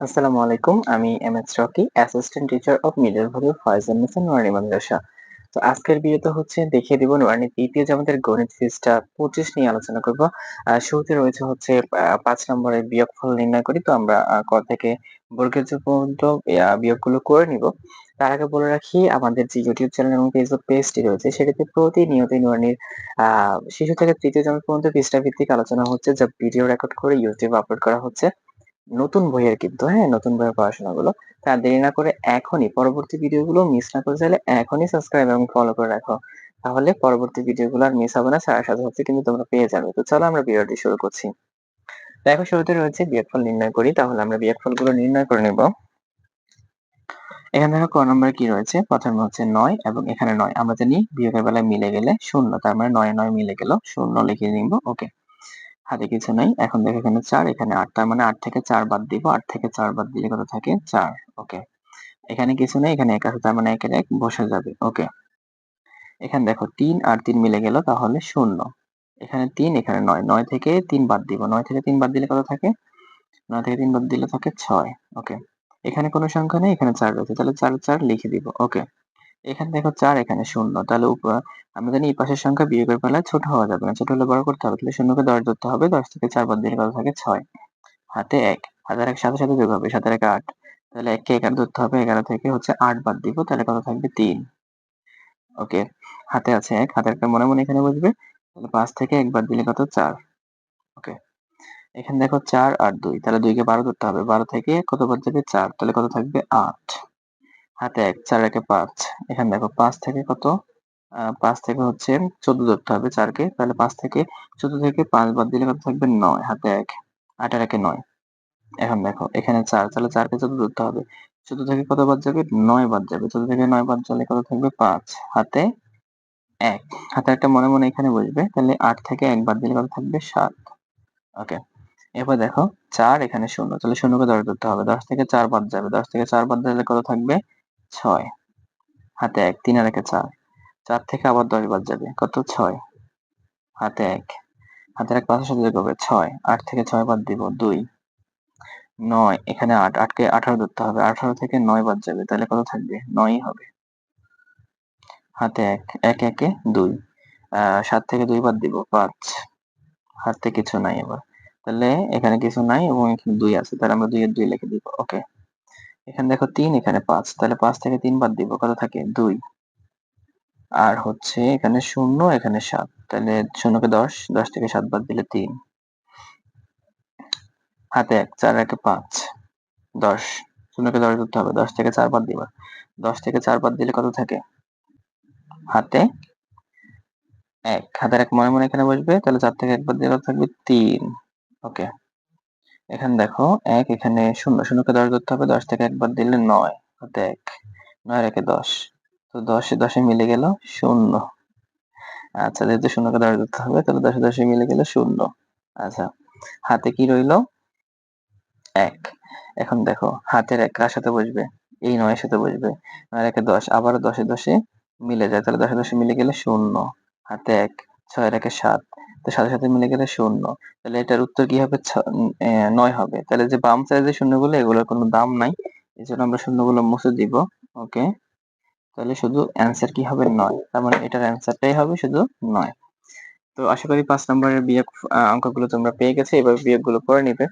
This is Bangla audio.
আসসালামু আলাইকুম, আমি M S Rocky assistant teacher of middle value Faizal mission Noari মাদ্রাসা তো আজকের ভিডিওতে হচ্ছে দেখিয়ে দিব নোয়ারি তৃতীয় জামাতের গণিত ফিজটা পঁচিশ নিয়ে আলোচনা করব। শুরুতে রয়েছে হচ্ছে পাঁচ নম্বরের বিয়োগফল নির্ণয় করি, তো আমরা ক থেকে বর্গের যে পর্যন্ত বিয়োগগুলো করে নিব। তার আগে বলে রাখি, আমাদের যে ইউটিউব চ্যানেল এবং ফেসবুক পেজটি রয়েছে সেটিতে প্রতিনিয়ত নোয়ারির শিশু থেকে তৃতীয় জামাত পর্যন্ত পৃষ্ঠা ভিত্তিক আলোচনা হচ্ছে, যা ভিডিও রেকর্ড করে ইউটিউবে আপলোড করা হচ্ছে। নতুন বইয়ের কিন্তু হ্যাঁ নতুন বইয়ের পড়াশোনাগুলো। তা দেরি না করে এখনই পরবর্তী ভিডিওগুলো মিস না করে চাইলে এখনই সাবস্ক্রাইব এবং ফলো করে রাখো। তাহলে পরবর্তী ভিডিওগুলো আর মিস হবে না, সারা সাথে সাথে কিন্তু তোমরা পেয়ে যাবে। তো চলো আমরা ভিডিওটি শুরু করছি। দেখো, শুরুতে রয়েছে বিয়োগফল নির্ণয় করি। তাহলে আমরা বিয়োগফলগুলো নির্ণয় করে নেব। এখানে দেখো, ক নম্বরে কি রয়েছে? প্রথমে হচ্ছে নয় এবং এখানে নয়। আমরা জানি বিয়োগের বেলায় মিলে গেলে শূন্য, তার মানে নয় নয় মিলে গেল। শূন্য লিখে নিব ওকে হাতে কিছু নেই। এখন দেখো এখানে চার, এখানে আট। তার মানে আট থেকে চার বাদ দিব। আট থেকে চার বাদ দিলে কত থাকে? চার। ওকে। এখানে কিছু নেই, এখানে এক আছে, তার মানে একের এক বসে যাবে। ওকে। এখানে দেখো তিন আর তিন মিলে গেল, তাহলে শূন্য। এখানে তিন, এখানে নয়। নয় থেকে তিন বাদ দিব। নয় থেকে তিন বাদ দিলে কত থাকে? নয় থেকে তিন বাদ দিলে থাকে ছয়। ওকে। এখানে কোনো সংখ্যা নেই, এখানে চার রয়েছে। তাহলে চার চার লিখে দিব। ওকে। এখানে দেখো চার এখানে শূন্য। তাহলে আমরা জানি এই পাশের সংখ্যা বিয়োগের বেলায় ছোট হওয়া যাবে না। ছোট হলে বড় করতে হবে। তাহলে শূন্যকে দশ ধরতে হবে। দশ থেকে চার বাদ দিলে কত থাকে? ছয়। হাতে এক। হাতের এক সাথে সাথে যোগ হবে। সাতের এক আট। তাহলে এককে এগারো ধরতে হবে। এগারো থেকে হচ্ছে আট বাদ দিব। তাহলে কত থাকবে? তিন। ওকে। হাতে আছে এক। হাতের একটা মনে মনে এখানে বসবে। তাহলে পাঁচ থেকে এক বাদ দিলে কত? চার। ওকে। এখানে দেখো চার আর দুই। তাহলে দুইকে বারো ধরতে হবে। বারো থেকে কত বাদ যাবে? চার। তাহলে কত থাকবে? আট। হাতে এক চার একে পাঁচ। এখানে দেখো পাঁচ থেকে কত? পাঁচ থেকে হচ্ছে চোদ্দ ধরতে হবে চারকে। তাহলে পাঁচ থেকে চোদ্দ থেকে পাঁচ বাদ দিলে কত থাকবে? নয়। হাতে এক, আটের একে নয়। এখন দেখো, এখানে চার, তাহলে চারকে চোদ্দ ধরতে হবে। চোদ্দ থেকে কত বাদ যাবে? নয় বাদ যাবে। চোদ্দ থেকে নয় বাদ চলে কত থাকবে? পাঁচ। হাতে এক। হাতে একটা মনে মনে এখানে বসবে। তাহলে আট থেকে এক বাদ দিলে কত থাকবে? সাত। ওকে। এবার দেখো, চার এখানে শূন্য। তাহলে শূন্যকে দশ ধরতে হবে। দশ থেকে চার বাদ যাবে। দশ থেকে চার বাদ দিলে কত থাকবে? ছয়। হাতে এক, তিন আর একে চার। চার থেকে আবার দশ বাদ যাবে। কত? ছয়। হাতে এক। হাতের এক পাঁচের সাথে যোগ হবে ছয়। আট থেকে ছয় বাদ দিব দুই। নয়, এখানে আট। আটকে আঠারো ধরতে হবে। আঠারো থেকে নয় বাদ যাবে। তাহলে কত থাকবে? নয়ই হবে। হাতে এক। এক একে দুই। সাত থেকে দুই বাদ দিব পাঁচ। হাতে কিছু নাই এবার। তাহলে এখানে কিছু নাই এবং এখানে দুই আছে। তাহলে আমরা দুই এর দুই লিখে দিব। ওকে। এখানে দেখো তিন, এখানে পাঁচ। তাহলে পাঁচ থেকে তিন বাদ দিব, কত থাকে? দুই। আর হচ্ছে এখানে শূন্য, এখানে সাত। তাহলে শূন্যকে দশ দশ থেকে সাত বাদ দিলে তিন। হাতে এক, চার, একে পাঁচ। দশ। শূন্যকে দশ ধরতে হবে। দশ থেকে চার বাদ দিবা। দশ থেকে চার বাদ দিলে কত থাকে? হাতে এক। হাতের এক মনে মনে এখানে বসবে। তাহলে চার থেকে একবার দিলে থাকবে? তিন। ওকে। এখানে দেখো, এক, এখানে শূন্য, শূন্যকে দশ ধরতে হবে, দশ থেকে একবার দিলে নয়। হাতে এক নয় রেখে দশ। তো দশে দশে মিলে গেল শূন্য। আচ্ছা যেহেতু শূন্যকে দশ ধরতে হবে, তাহলে দশে দশে মিলে গেল শূন্য। আচ্ছা হাতে কি রইল? এক। এখন দেখো, হাতের এক কার সাথে বসবে? এই নয়ের সাথে বসবে। নয়, একে দশ, আবারও দশে দশে মিলে যায়। তাহলে দশে দশে মিলে গেলে শূন্য। হাতে এক ছয় রেখে সাত। তো সাথে সাথে মিলে গেলে শূন্য। তাহলে এটার উত্তর কি হবে? নয় হবে। তাহলে যে বাম সাইজের শূন্যগুলো, এগুলোর কোনো দাম নাই। এই জন্য আমরা শূন্যগুলো মুছে দিব। ওকে তাহলে শুধু অ্যান্সার কি হবে? নয়। তার মানে এটার অ্যান্সারটাই হবে শুধু নয়। তো আশা করি পাঁচ নম্বরের বিয়োগ অঙ্কগুলো তোমরা পেয়ে গেছো। এবার বিয়োগগুলো করে নিবে।